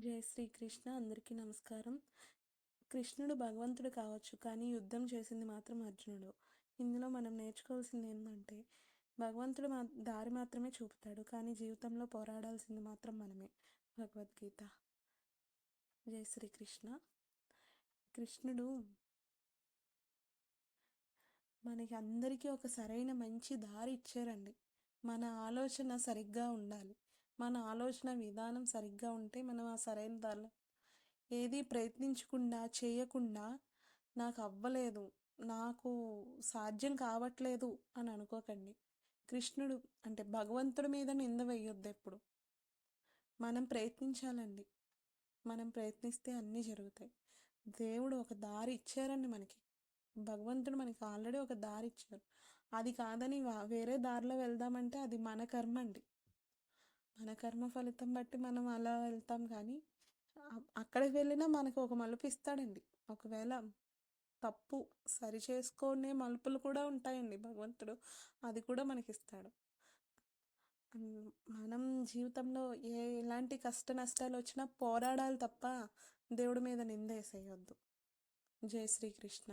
జై శ్రీకృష్ణ. అందరికీ నమస్కారం. కృష్ణుడు భగవంతుడు కావచ్చు కానీ యుద్ధం చేసింది మాత్రం అర్జునుడు. ఇందులో మనం నేర్చుకోవాల్సింది ఏంటంటే భగవంతుడు మా దారి మాత్రమే చూపుతాడు కానీ జీవితంలో పోరాడాల్సింది మాత్రం మనమే. భగవద్గీత. జై శ్రీకృష్ణ. కృష్ణుడు మనకి అందరికీ ఒక సరైన మంచి దారి ఇచ్చారండి. మన ఆలోచన సరిగ్గా ఉండాలి. మన ఆలోచన విధానం సరిగ్గా ఉంటే మనం ఆ సరైన దారిలో ఏది ప్రయత్నించకుండా చేయకుండా నాకు అవ్వలేదు నాకు సాధ్యం కావట్లేదు అని అనుకోకండి. కృష్ణుడు అంటే భగవంతుడి మీద నింద వేయొద్దు ఎప్పుడు. మనం ప్రయత్నించాలండి. మనం ప్రయత్నిస్తే అన్నీ జరుగుతాయి. దేవుడు ఒక దారి ఇచ్చారండి మనకి. భగవంతుడు మనకి ఆల్రెడీ ఒక దారి ఇచ్చారు. అది కాదని వా- వేరే దారిలో వెళ్దామంటే అది మన కర్మ అండి. మన కర్మ ఫలితం బట్టి మనం అలా వెళ్తాం కానీ అక్కడికి వెళ్ళినా మనకు ఒక మలుపు ఇస్తాడండి. ఒకవేళ తప్పు సరి చేసుకునే మలుపులు కూడా ఉంటాయండి భగవంతుడు. అది కూడా మనకి ఇస్తాడు మనం జీవితంలో ఏ ఎలాంటి కష్ట నష్టాలు వచ్చినా పోరాడాలి తప్ప దేవుడి మీద నిందేసేయొద్దు జై శ్రీకృష్ణ.